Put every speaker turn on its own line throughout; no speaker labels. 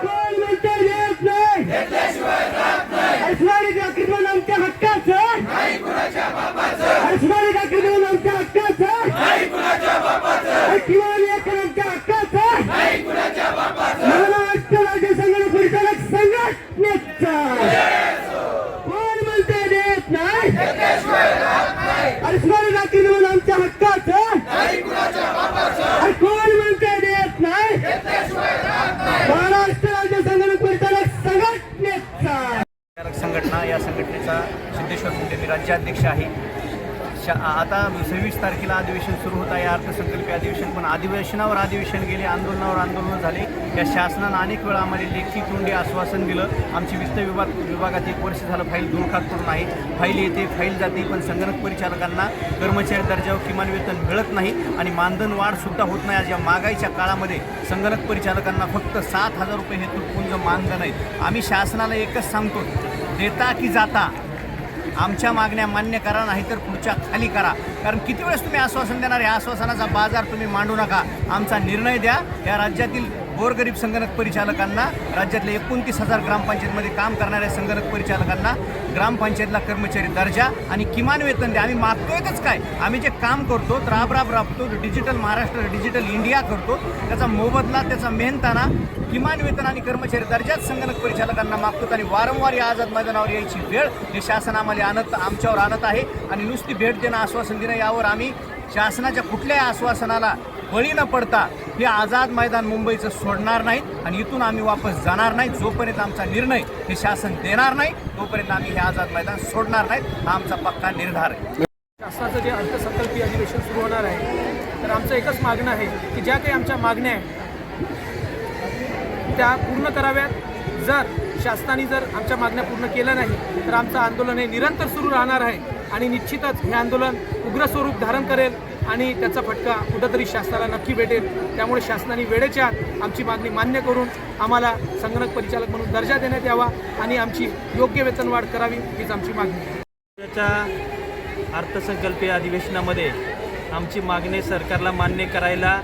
कोण म्हणतो येत नाही सुधारित आक्रमण आमच्या हक्काचं सुधारित आक्रमण आमच्या हक्काचं किमान एक आमच्या हक्काचं महाराष्ट्र राज्य संघटना परिचालक संघटनेचा कोण म्हणते देत नाही सुधारित आक्रमण आमच्या हक्काचं
राज्याध्यक्ष आहे. शा आता सव्वीस तारखेला अधिवेशन सुरू होत आहे अर्थसंकल्पीय अधिवेशन. पण अधिवेशनावर अधिवेशन गेले आंदोलनावर आंदोलन झाले. या शासनानं अनेक वेळा आम्हाला लेखी तोंडी आश्वासन दिलं. आमची वित्त विभाग विभागात एक वर्ष झालं फाईल दुर्खात करून आहे. फाईल येते फाईल जाते पण संगणक परिचालकांना कर्मचारी दर्जावर किमान वेतन मिळत नाही आणि मानधन वाढसुद्धा होत नाही. आज या महागाईच्या काळामध्ये संगणक परिचालकांना फक्त सात हजार रुपये हे तुटपुंज मानधन आहे. आम्ही शासनाला एकच सांगतो देता की जाता आमच्या मागण्या मान्य करा नाही तर पुढच्या खाली करा. कारण किती वेळेस तुम्ही आश्वासन देणार या आश्वासनाचा बाजार तुम्ही मांडू नका. आमचा निर्णय द्या. या राज्यातील गोरगरीब संगणक परिचालकांना राज्यातल्या एकोणतीस हजार ग्रामपंचायतमध्ये काम करणाऱ्या संगणक परिचालकांना ग्रामपंचायतला कर्मचारी दर्जा आणि किमान वेतन द्या. आम्ही मागतोयच काय? आम्ही जे काम करतो राब राब राबतो डिजिटल महाराष्ट्र डिजिटल इंडिया करतो त्याचा मोबदला त्याचा मेहनताना किमान वेतन आणि कर्मचारी दर्जाच संगणक परिचालकांना मागतो आणि वारंवार या आझाद मैदानावर यायची वेळ हे शासन आम्हाला आणत आमच्यावर आणत आहे आणि नुसती भेट देणं आश्वासन देणं यावर आम्ही शासनाच्या कुठल्याही आश्वासनाला बळी न पडता हे आझाद मैदान मुंबईचं सोडणार नाहीत आणि इथून आम्ही वापस जाणार नाही. जोपर्यंत आमचा निर्णय हे शासन देणार नाही तोपर्यंत आम्ही हे आझाद मैदान सोडणार नाहीत. हा आमचा पक्का निर्धार आहे.
शासनाचं जे अर्थसंकल्पीय अधिवेशन सुरू होणार आहे तर आमचं एकच मागणं आहे की ज्या काही आमच्या मागण्या आहेत त्या पूर्ण कराव्यात. जर शासनाने जर आमच्या मागण्या पूर्ण केल्या नाही तर आमचं आंदोलन हे निरंतर सुरू राहणार आहे. आणि निश्चितच हे आंदोलन उग्र स्वरूप धारण करेल आणि त्याचा फटका कुठंतरी शासनाला नक्की भेटेल. त्यामुळे शासनाने वेळेच्या आत आमची मागणी मान्य करून आम्हाला संगणक परिचालक म्हणून दर्जा देण्यात यावा आणि आमची योग्य वेतनवाढ करावी हीच आमची मागणी
त्याच्या अर्थसंकल्पीय अधिवेशनामध्ये आमची मागणी सरकारला मान्य करायला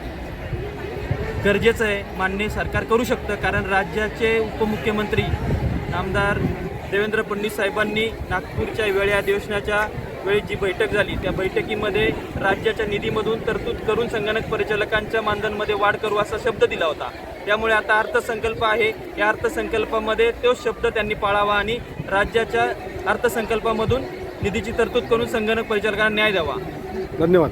गरजेचं आहे. मान्य सरकार करू शकतं कारण राज्याचे उपमुख्यमंत्री आमदार देवेंद्र फडणवीस साहेबांनी नागपूरच्या वेळे अधिवेशनाच्या वेळी जी बैठक झाली त्या बैठकीमध्ये राज्याच्या निधीमधून तरतूद करून संगणक परिचालकांच्या मानधनमध्ये वाढ करू असा शब्द दिला होता. त्यामुळे आता अर्थसंकल्प आहे. या अर्थसंकल्पामध्ये तो शब्द त्यांनी पाळावा आणि राज्याच्या अर्थसंकल्पामधून निधीची तरतूद करून संगणक परिचालकांना न्याय द्यावा.
धन्यवाद.